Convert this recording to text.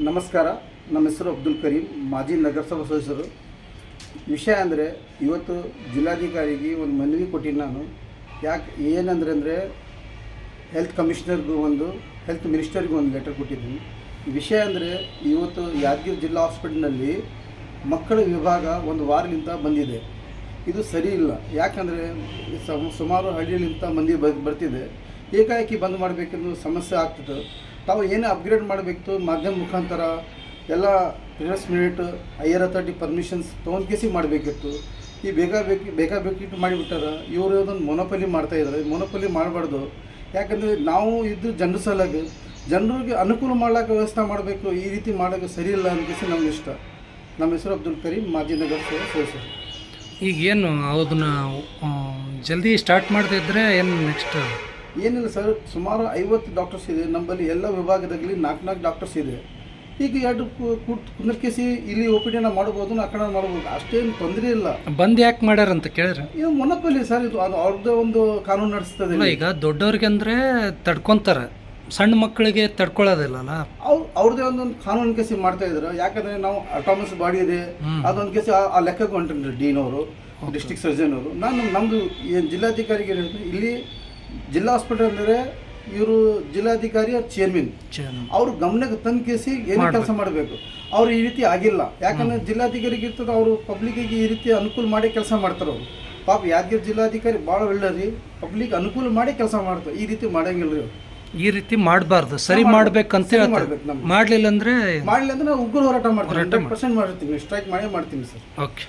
ನಮಸ್ಕಾರ. ನಮ್ಮ ಹೆಸರು ಅಬ್ದುಲ್ ಕರೀಂ, ಮಾಜಿ ನಗರಸಭಾ ಸದಸ್ಯರು. ವಿಷಯ ಅಂದರೆ, ಇವತ್ತು ಜಿಲ್ಲಾಧಿಕಾರಿಗೆ ಒಂದು ಮನವಿ ಕೊಟ್ಟಿನಿ ನಾನು. ಯಾಕೆ, ಏನಂದರೆ ಅಂದರೆ ಹೆಲ್ತ್ ಕಮಿಷನರ್ಗೂ ಒಂದು ಹೆಲ್ತ್ ಮಿನಿಸ್ಟರ್ಗೂ ಒಂದು ಲೆಟರ್ ಕೊಟ್ಟಿದ್ದೀನಿ. ವಿಷಯ ಅಂದರೆ, ಇವತ್ತು ಯಾದಗಿರಿ ಜಿಲ್ಲಾ ಹಾಸ್ಪಿಟಲ್ನಲ್ಲಿ ಮಕ್ಕಳ ವಿಭಾಗ ಒಂದು ವಾರದಿಂದ ಬಂದಿದೆ. ಇದು ಸರಿ ಇಲ್ಲ. ಯಾಕಂದರೆ ಸುಮಾರು ಹಳ್ಳಿಲಿಂತ ಮಂದಿ ಬರ್ತಿದೆ. ಏಕಾಏಕಿ ಬಂದ್ ಮಾಡಬೇಕೆಂದು ಸಮಸ್ಯೆ ಆಗ್ತದೆ. ತಾವು ಏನೇ ಅಪ್ಗ್ರೇಡ್ ಮಾಡಬೇಕಿತ್ತು, ಮಾಧ್ಯಮ ಮುಖಾಂತರ ಎಲ್ಲ previous minute higher authority permissions ತೊಗೊಂಡು ಕೇಸಿ ಮಾಡಬೇಕಿತ್ತು. ಈ ಬೇಗ ಬೇಕು, ಬೇಗ ಬೇಕಿಟ್ಟು ಮಾಡಿಬಿಟ್ಟಾರ, ಇವರು ಅದೊಂದು ಮೊನೊಪಲಿ ಮಾಡ್ತಾ ಇದ್ದಾರೆ ಮೊನೋಪಲಿ ಮಾಡಬಾರ್ದು. ಯಾಕಂದರೆ ನಾವು ಇದ್ದು ಜನರ ಸಲಾಗಿ ಜನರಿಗೆ ಅನುಕೂಲ ಮಾಡ್ಲಿಕ್ಕೆ ವ್ಯವಸ್ಥೆ ಮಾಡಬೇಕು, ಈ ರೀತಿ ಮಾಡೋಕ್ಕೆ ಸರಿ ಇಲ್ಲ ಅನ್ಕೇಸಿ ನಮ್ಮ ಇಷ್ಟ. ನಮ್ಮ ಹೆಸರು ಅಬ್ದುಲ್ ಕರೀಂ, ಮಾಜಿ ನಗರ ಸೇವೆ ಈಗ ಏನು ಅದನ್ನ ಜಲ್ದಿ ಸ್ಟಾರ್ಟ್ ಮಾಡದಿದ್ದರೆ ಏನು ನೆಕ್ಸ್ಟ್ ಏನಿಲ್ಲ ಸರ್ ಸುಮಾರು ಐವತ್ತು ಡಾಕ್ಟರ್ಸ್ ಇದೆ. ನಮ್ಮಲ್ಲಿ ಎಲ್ಲ ವಿಭಾಗದಲ್ಲಿ ನಾಲ್ಕು ನಾಲ್ಕು ಡಾಕ್ಟರ್ಸ್ ಇದೆ. ಈಗ ಎರಡು ಕುಂದರ್ಕೇಸಿ ಇಲ್ಲಿ ಒ ಪಿ ಡಿನ ಮಾಡ್ಬೋದು ಆ ಕಡೆ ಮಾಡ್ಬೋದು ಅಷ್ಟೇನು ತೊಂದರೆ ಇಲ್ಲ. ಬಂದ್ ಯಾಕೆ ಮಾಡ್ಯಾರಂತ ಕೇಳಿದ್ರೆ? ಇದು ಮೊನಪಲ್ಲಿ ಸರ್ ಇದು ಅದು ಅವ್ರದ್ದೇ ಒಂದು ಕಾನೂನು ನಡೆಸ್ತದೆ ಈಗ ದೊಡ್ಡವ್ರಿಗೆ ಅಂದರೆ ತಡ್ಕೊಂತಾರೆ. ಸಣ್ಣ ಮಕ್ಕಳಿಗೆ ತಡ್ಕೊಳ್ಳೋದಿಲ್ಲಲ್ಲ? ಅವ್ರು ಅವ್ರದ್ದೇ ಒಂದೊಂದು ಕಾನೂನು ಕೇಸಿ ಮಾಡ್ತಾ ಇದ್ರು. ಯಾಕಂದ್ರೆ ನಾವು ಅಟಾಮಸ್ ಬಾಡಿ ಇದೆ. ಅದೊಂದು ಕೇಸಿ ಆ- ಲೆಕ್ಕಕ್ಕೆ ಹೊಂಟ್ರಿ ಡೀನ್ ಅವರು ಡಿಸ್ಟ್ರಿಕ್ಟ್ ಸರ್ಜನ್ ಅವರು. ನಾನು ನಮ್ಮದು ಏನು ಜಿಲ್ಲಾಧಿಕಾರಿಗೆ ಇಲ್ಲಿ ಜಿಲ್ಲಾ ಹಾಸ್ಪಿಟಲ್ ಅಂದರೆ ಇವರು ಜಿಲ್ಲಾಧಿಕಾರಿ ಚೇರ್ಮನ್ ಅವರು ಅವ್ರ ಗಮನಕ್ಕೆ ತಂದು ಕೇಸಿ ಏನು ಕೆಲಸ ಮಾಡಬೇಕು. ಅವ್ರು ಈ ರೀತಿ ಆಗಿಲ್ಲ. ಯಾಕಂದ್ರೆ ಜಿಲ್ಲಾಧಿಕಾರಿಗೆ ಇರ್ತದೆ ಅವರು ಪಬ್ಲಿಕ್ಕಿಗೆ ಈ ರೀತಿ ಅನುಕೂಲ ಮಾಡಿ ಕೆಲಸ ಮಾಡ್ತಾರೆ ಅವರು. ಪಾಪ ಯಾದಗಿರಿ ಜಿಲ್ಲಾಧಿಕಾರಿ ಭಾಳ ಒಳ್ಳೆಯರಿ ಪಬ್ಲಿಕ್ ಅನುಕೂಲ ಮಾಡಿ ಕೆಲಸ ಮಾಡ್ತಾರೆ. ಈ ರೀತಿ ಮಾಡಂಗಿಲ್ಲ ರೀ ಅವ್ರು. ಈ ರೀತಿ ಮಾಡಬಾರ್ದು. ಸರಿ ಮಾಡ್ಬೇಕಂತ ಮಾಡ್ಲಿಲ್ಲ ಅಂದ್ರೆ ಮಾಡ್ಲಿಲ್ಲ ಅಂದರೆ ಉಗ್ರ ಹೋರಾಟ ಮಾಡ್ತೀನಿ ಹಂಡ್ರೆಡ್ ಪರ್ಸೆಂಟ್ ಮಾಡಿರ್ತೀನಿ ಸ್ಟ್ರೈಕ್ ಮಾಡೇ ಮಾಡ್ತೀನಿ ಸರ್. ಓಕೆ